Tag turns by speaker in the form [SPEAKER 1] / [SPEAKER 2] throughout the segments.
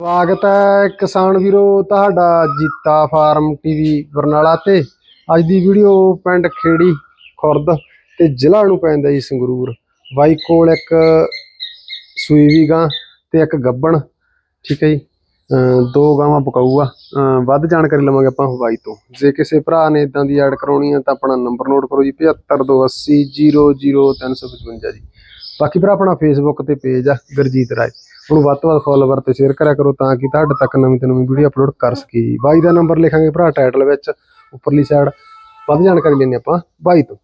[SPEAKER 1] ਸਵਾਗਤ ਹੈ ਕਿਸਾਨ ਵੀਰੋ, ਤੁਹਾਡਾ ਜੀਤਾ ਫਾਰਮ ਟੀਵੀ ਬਰਨਾਲਾ ਤੇ। ਅੱਜ ਦੀ ਵੀਡੀਓ ਪਿੰਡ ਖੇੜੀ, ਖੁਰਦ ਤੇ ਜ਼ਿਲ੍ਹਾ ਨੂੰ ਪੈਂਦਾ ਜੀ ਸੰਗਰੂਰ। ਬਾਈ ਕੋਲ ਇੱਕ ਸੂਈ ਵੀ ਗਾਂ ਤੇ ਇੱਕ ਗੱਬਣ, ਠੀਕ ਹੈ ਜੀ। ਦੋ ਗਾਵਾਂ ਪਕਾਊ ਵੱਧ ਜਾਣਕਾਰੀ ਲਵਾਂਗੇ ਆਪਾਂ ਹਵਾਈ ਤੋਂ। ਜੇ ਕਿਸੇ ਭਰਾ ਨੇ ਇਦਾਂ ਦੀ ਐਡ ਕਰਾਉਣੀ ਹੈ ਤਾਂ ਆਪਣਾ ਨੰਬਰ ਨੋਟ ਕਰੋ ਜੀ 7528000355 ਜੀ। ਬਾਕੀ ਭਰਾ ਆਪਣਾ ਫੇਸਬੁੱਕ ਤੇ ਪੇਜ ਆ, ਗੁਰਜੀਤ ਰਾਏ। ਉਹਨੂੰ ਵੱਧ ਤੋਂ ਵੱਧ ਫੋਲੋਵਰ ਤੇ ਸ਼ੇਅਰ ਕਰਿਆ ਕਰੋ ਤਾਂ ਕਿ ਤੁਹਾਡੇ ਤੱਕ ਨਵੀਂ ਤੋਂ ਨਵੀਂ ਵੀਡੀਓ ਅਪਲੋਡ ਕਰ ਸਕੀਏ ਜੀ। ਬਾਈ ਦਾ ਨੰਬਰ ਲਿਖਾਂਗੇ ਭਰਾ ਟਾਈਟਲ ਵਿੱਚ ਉੱਪਰਲੀ ਸਾਈਡ ਵੱਧ ਜਾਣਕਾਰੀ ਲੈਣੀ ਆਪਾਂ ਬਾਈ ਤੋਂ।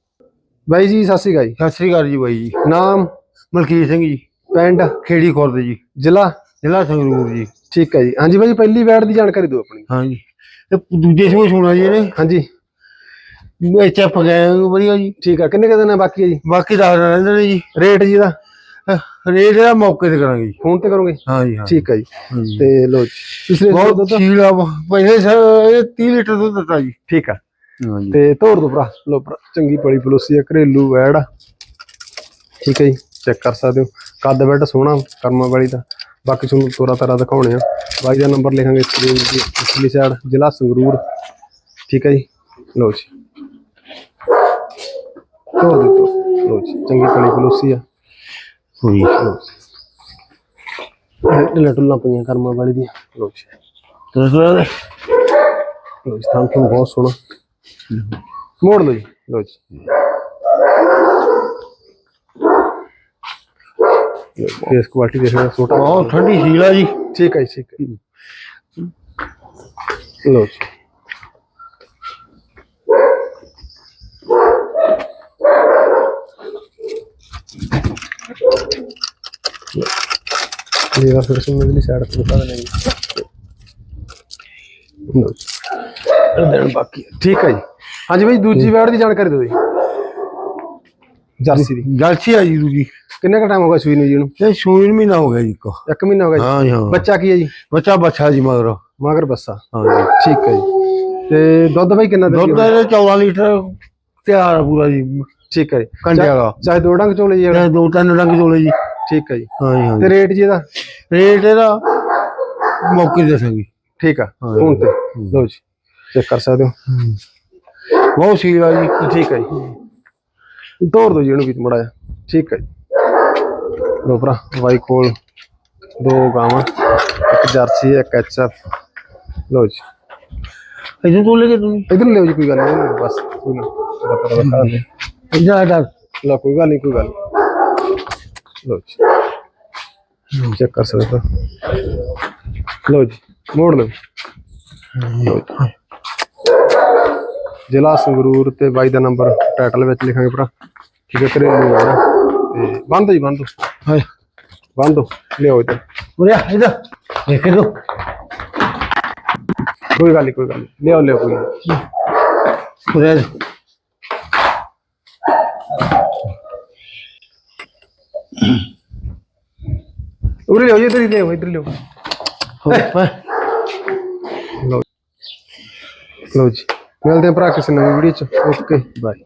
[SPEAKER 1] ਬਾਈ ਜੀ ਸਤਿ ਸ਼੍ਰੀ ਅਕਾਲ ਜੀ।
[SPEAKER 2] ਸਤਿ ਸ੍ਰੀ ਅਕਾਲ ਜੀ ਬਾਈ ਜੀ।
[SPEAKER 1] ਨਾਮ?
[SPEAKER 2] ਮਲਕੀਤ ਸਿੰਘ ਜੀ।
[SPEAKER 1] ਪਿੰਡ?
[SPEAKER 2] ਖੇੜੀ ਖੁਰਦ ਜੀ।
[SPEAKER 1] ਜ਼ਿਲ੍ਹਾ?
[SPEAKER 2] ਜ਼ਿਲ੍ਹਾ ਸੰਗਰੂਰ ਜੀ।
[SPEAKER 1] ਠੀਕ ਹੈ ਜੀ। ਹਾਂਜੀ ਬਾਈ ਪਹਿਲੀ ਵੈਡ ਦੀ ਜਾਣਕਾਰੀ ਦਿਓ ਆਪਣੀ।
[SPEAKER 2] ਹਾਂਜੀ। ਤੇ ਦੂਜੇ ਸੂਏ ਸੁਣਾ ਜੀ ਇਹਨੇ।
[SPEAKER 1] ਹਾਂਜੀ।
[SPEAKER 2] ਆਪ ਗਏ ਵਧੀਆ ਜੀ।
[SPEAKER 1] ਠੀਕ ਆ ਕਿੰਨੇ ਕੁ ਦਿਨ ਬਾਕੀ ਹੈ ਜੀ?
[SPEAKER 2] ਬਾਕੀ ਦੱਸ ਰਹਿੰਦੇ ਨੇ ਜੀ।
[SPEAKER 1] ਰੇਟ ਜੀ ਦਾ?
[SPEAKER 2] ਰੇਟ ਦਾ ਮੌਕੇ ਤੇ ਕਰਾਂਗੇ ਜੀ।
[SPEAKER 1] ਫੋਨ ਤੇ ਕਰੋਗੇ?
[SPEAKER 2] ਹਾਂਜੀ ਹਾਂ।
[SPEAKER 1] ਠੀਕ ਹੈ ਜੀ। ਤੇ ਲੋ ਜੀ। ਪਿਛਲੇ
[SPEAKER 2] ਬਹੁਤ ਸੀਲਾ ਪਹਿਲੇ ਸਰ ਇਹ 30 ਲੀਟਰ ਦੁੱਧ ਦਿੱਤਾ ਜੀ।
[SPEAKER 1] ਠੀਕ ਆ। ਤੇ ਤੋਰ ਦੋ ਭਰਾ। ਲੋ ਭਰਾ ਚੰਗੀ ਪਲੀ ਪਲੋਸੀ ਆ ਘਰੇਲੂ ਵੈੜ ਠੀਕ ਹੈ ਜੀ ਚੈੱਕ ਕਰ ਸਕਦੇ ਹੋ। ਕੱਦ ਬੈਡ ਸੋਹਣਾ ਕਰਮਾ ਵਾਲੀ ਦਾ। ਬਾਕੀ ਤੁਹਾਨੂੰ ਤੋਰਾ ਤਾਰਾ ਦਿਖਾਉਣੇ ਆ। ਬਾਈ ਦਾ ਨੰਬਰ ਲਿਖਾਂਗੇ ਸਕਰੀਨ ਦੀ ਪਿਛਲੀ ਸਾਈਡ ਜ਼ਿਲ੍ਹਾ ਸੰਗਰੂਰ। ਠੀਕ ਹੈ ਜੀ। ਲੋ ਜੀ। ਤੋਰ ਦਿੱਤੋ। ਲੋ ਜੀ ਚੰਗੀ ਪਲੀ ਪਲੋਸੀ ਆ।
[SPEAKER 2] ਹੋਈ
[SPEAKER 1] ਲੋ ਜੀ ਢਿੱਲਾ ਟੁੱਲਾ ਪਈਆਂ ਕਰਮਾ ਵਾਲੀ ਦੀਆਂ। ਲੋ ਜੀ।
[SPEAKER 2] ਦੱਸ
[SPEAKER 1] ਲੋ ਜੀ ਥਾਂ ਤੁਹਾਨੂੰ ਬਹੁਤ ਸੋਹਣਾ। ਮੋੜ ਲਓ ਜੀ। ਲੋ ਜੀ। ਫੇਸ ਕੁਆਲਿਟੀ ਦੇਖ ਛੋਟਾ
[SPEAKER 2] ਬਹੁਤ ਠੰਡੀ ਸੀਲਾ ਜੀ।
[SPEAKER 1] ਠੀਕ ਹੈ ਠੀਕ ਹੈ। ਲਓ ਜੀ। ਇਹ ਵਾਰ ਫਿਰ ਸੁਣਨ ਦੀ ਸਾਈਡ ਤੋਂ ਬਤਾ ਦੇਣਾ ਜੀ ਲਓ ਜੀ ਇਹ ਦੇਣ ਬਾਕੀ ਹੈ। ਠੀਕ ਹੈ ਜੀ ਹਾਂਜੀ ਬਾਈ ਦੂਜੀ ਵੈਡ ਦੀ ਜਾਣਕਾਰੀ ਦਿਓ ਜੀ ਜਰਸੀ ਦੀ
[SPEAKER 2] ਗਲਛੀ ਆ ਜੀ ਦੂਜੀ
[SPEAKER 1] ਕਿੰਨੇ ਕ ਟਾਈਮ ਹੋ ਗਿਆ ਸੂਈ ਨੂੰ ਜੀ ਨੂੰ
[SPEAKER 2] ਇਹ ਸੂਈ ਨੂੰ ਮਹੀਨਾ ਹੋ ਗਿਆ ਜੀ ਕੋ
[SPEAKER 1] ਇੱਕ ਮਹੀਨਾ ਹੋ ਗਿਆ ਜੀ
[SPEAKER 2] ਹਾਂ ਜੀ ਹਾਂ
[SPEAKER 1] ਬੱਚਾ ਕੀ ਹੈ ਜੀ
[SPEAKER 2] ਬੱਚਾ ਬੱਚਾ ਜੀ ਮਗਰ
[SPEAKER 1] ਮਗਰ ਬੱਸਾ
[SPEAKER 2] ਹਾਂ ਜੀ
[SPEAKER 1] ਠੀਕ ਹੈ ਜੀ ਤੇ ਦੁੱਧ ਬਾਈ ਕਿੰਨਾ ਦਿੰਦੀ
[SPEAKER 2] ਦੁੱਧ ਇਹਦੇ 14 ਲੀਟਰ ਤਿਆਰ ਆ ਪੂਰਾ ਜੀ
[SPEAKER 1] ਠੀਕ ਹੈ ਜੀ
[SPEAKER 2] ਕੰਡੇ ਵਾਲਾ
[SPEAKER 1] ਚਾਹੇ ਦੋ ਡੰਗ ਚੋਲੇ ਜੀ
[SPEAKER 2] ਦੋ ਤਿੰਨ ਰੰਗ ਚੋਲੇ ਜੀ
[SPEAKER 1] ਠੀਕ ਹੈ ਜੀ।
[SPEAKER 2] ਹਾਂ ਜੀ ਹਾਂ
[SPEAKER 1] ਤੇ ਰੇਟ ਜੀ ਇਹਦਾ?
[SPEAKER 2] ਰੇਟ ਇਹਦਾ ਮੌਕੇ ਤੇ ਦੱਸਾਂਗੇ।
[SPEAKER 1] ਠੀਕ ਆ
[SPEAKER 2] ਹਾਂ।
[SPEAKER 1] ਫੋਨ ਤੇ। ਲਓ ਜੀ ਚੈੱਕ ਕਰ ਸਕਦੇ ਹੋ?
[SPEAKER 2] ਬਹੁਤ ਸੀਲਾ ਜੀ।
[SPEAKER 1] ਠੀਕ ਹੈ ਜੀ। ਤੋੜ ਦੋ ਜੀ ਇਹਨੂੰ ਵੀ ਮੜਾ ਠੀਕ ਹੈ ਜੀ। ਲੋ ਭਰਾ ਵਾਈ ਕੋਲ ਦੋ ਗਾਵਾਂ ਇੱਕ ਜਰਸੀ ਇੱਕ ਐਚਐਫ ਲਓ ਜੀ।
[SPEAKER 2] ਇਦੋਂ ਤੋਂ ਲੈ ਕੇ ਤੁਸੀਂ?
[SPEAKER 1] ਇਧਰ ਲਿਓ ਜੀ ਕੋਈ ਗੱਲ ਨਹੀਂ। ਬਸ ਕੋਈ ਨਾ। ਦਿਖਾ ਦੇ
[SPEAKER 2] ਆ
[SPEAKER 1] ਲਓ ਕੋਈ ਗੱਲ ਨਹੀਂ ਕੋਈ ਗੱਲ ਨੀ। ਲਓ ਜੀ। ਚੈੱਕ ਕਰ ਸਕਦੇ ਹੋ ਲਓ ਜੀ ਮੋੜ ਲਓ। ਲਓ। ਜ਼ਿਲ੍ਹਾ ਸੰਗਰੂਰ ਤੇ ਬਾਈ ਦਾ ਨੰਬਰ ਟਾਈਟਲ ਵਿੱਚ ਲਿਖਾਂਗੇ ਭਰਾ। ਠੀਕ ਹੈ ਘਰੇਲੂ ਹੈ ਤੇ ਬੰਦ ਜੀ ਬੰਦ
[SPEAKER 2] ਹਾਂ।
[SPEAKER 1] ਬੰਦ ਲਿਓ ਇੱਧਰ।
[SPEAKER 2] ਉਰੇ ਇੱਧਰ। ਦੇਖ ਲੋ
[SPEAKER 1] ਕੋਈ ਗੱਲ ਨਹੀਂ ਕੋਈ ਗੱਲ ਨਹੀਂ ਲਿਓ ਲਿਓ ਕੋਈ।
[SPEAKER 2] ਉਰੇ
[SPEAKER 1] ਉਰੇ ਲਿਓ ਜੀ ਇੱਧਰ ਹੀ ਲਿਓ ਇੱਧਰ ਲਿਓ ਲਓ ਜੀ। ਮਿਲਦੇ ਹਾਂ ਭਰਾ ਕਿਸੇ ਨਵੀਂ ਵੀਡੀਓ ਚ। ਓਕੇ। ਬਾਏ